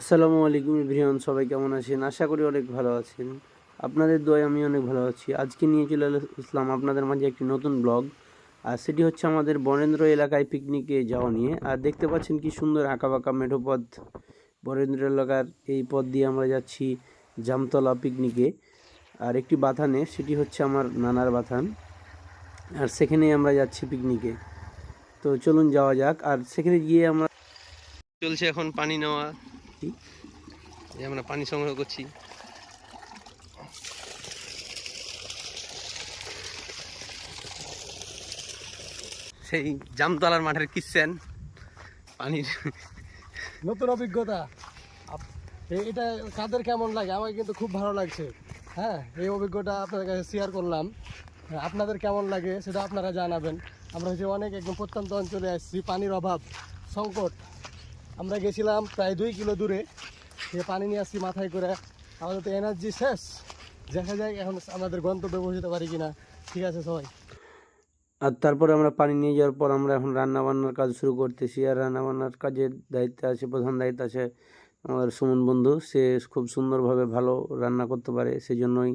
আসসালামু আলাইকুম ইব্রিয়ান সবাই কেমন আছেন? আশা করি অনেক ভালো আছেন। আপনাদের দোয়ায় আমি অনেক ভালো আছি। আজকে নিয়ে চলে আসলাম আপনাদের মাঝে একটি নতুন ব্লগ। আর সেটি হচ্ছে আমাদের বরেন্দ্র এলাকায় পিকনিকে যাওয়া নিয়ে। আর দেখতে পাচ্ছেন কি সুন্দর আঁকাবাঁকা মেঠো পথ। বরেন্দ্র এলাকার এই পথ দিয়ে আমরা যাচ্ছি জামতলা পিকনিকে আর একটি বাথানে সেটি হচ্ছে আমার নানার বাথান। আর সেখানেই আমরা যাচ্ছি পিকনিকে তো চলুন যাওয়া যাক। আর সেখানে গিয়ে আমরা চলছে এখন পানি নেওয়া। এই আমরা পানি সংগ্রহ করছি। সেই জামতলার মাঠের কিচ্ছেন পানির নতুন অভিজ্ঞতা। এটা কাদের কেমন লাগে? আমার কিন্তু খুব ভালো লাগছে। হ্যাঁ এই অভিজ্ঞতা আপনাদের কাছে শেয়ার করলাম। হ্যাঁ, আপনাদের কেমন লাগে সেটা আপনারা জানাবেন। আমরা হচ্ছে অনেক একদম প্রত্যন্ত অঞ্চলে আসছি পানির অভাব সংকট। আমরা গেছিলাম প্রায় দুই কিলো দূরে। সে পানি নিয়ে আসছি মাথায় করে। আমাদের তো এনার্জি শেষ। দেখা যায় এখন আমাদের গন্তব্যে পৌঁছতে পারি কিনা। ঠিক আছে সবাই। আর তারপরে আমরা পানি নিয়ে যাওয়ার পর আমরা এখন রান্না বান্নার কাজ শুরু করতেছি। আর রান্না বান্নার কাজের দায়িত্বে আছে, প্রধান দায়িত্ব আছে আমাদের সুমন বন্ধু। সে খুব সুন্দরভাবে ভালো রান্না করতে পারে সেই জন্যই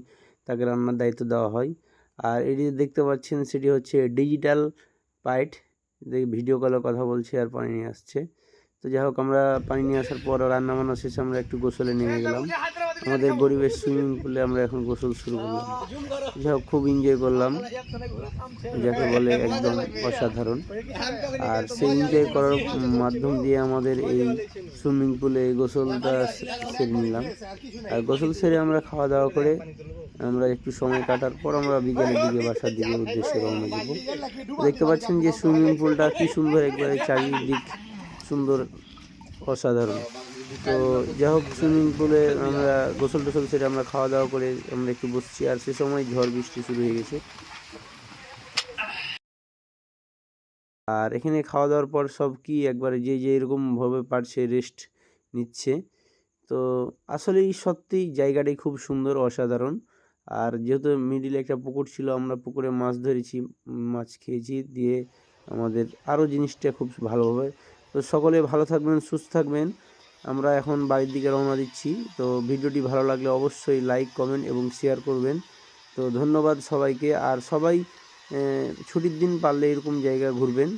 তাকে রান্নার দায়িত্ব দেওয়া হয়। আর এটি দেখতে পাচ্ছেন, সেটি হচ্ছে ডিজিটাল পাইট। ভিডিও কলে কথা বলছে আর পানি নিয়ে আসছে। তো যাই হোক, আমরা পানি নিয়ে আসার পর রান্না বান্না শেষে আমরা একটু গোসলে নেমে গেলাম। আমাদের গরিবের সুইমিং পুলে আমরা এখন গোসল শুরু করলাম। যাই হোক, খুব এনজয় করলাম। যাকে বলে একদম অসাধারণ। আর সেই এনজয় করার মাধ্যম দিয়ে আমাদের এই সুইমিং পুলে এই গোসলটা সেরে নিলাম। আর গোসল সেরে আমরা খাওয়া দাওয়া করে আমরা একটু সময় কাটার পর আমরা বিকেলের দিকে বাসার দিকে উদ্দেশ্যে রওনা দিব। দেখতে পাচ্ছেন যে সুইমিং পুলটা কি সুন্দর একবারে চারিদিক সুন্দর, অসাধারণ। তো যাই হোক সুইমিং পুলে আমরা গোসল টোসল সেটা আমরা খাওয়া দাওয়া করে আমরা একটু বসছি, আর সে সময় ঝড় বৃষ্টি শুরু হয়ে গেছে। আর এখানে খাওয়া দাওয়ার পর সব কি একবারে যে যে এরকমভাবে পারছে রেস্ট নিচ্ছে। তো আসলেই সত্যিই জায়গাটাই খুব সুন্দর, অসাধারণ। আর যেহেতু মিডিলে একটা পুকুর ছিল, আমরা পুকুরে মাছ ধরেছি, মাছ খেয়েছি, দিয়ে আমাদের আরও জিনিসটা খুব ভালোভাবে তো সকলে ভালো থাকবেন, সুস্থ থাকবেন। আমরা এখন বাড়ির দিকে রওনা দিচ্ছি। তো ভিডিওটি ভালো লাগলে অবশ্যই লাইক, কমেন্ট এবং শেয়ার করবেন। তো ধন্যবাদ সবাইকে। আর সবাই ছুটির দিন পারলে এরকম জায়গা ঘুরবেন।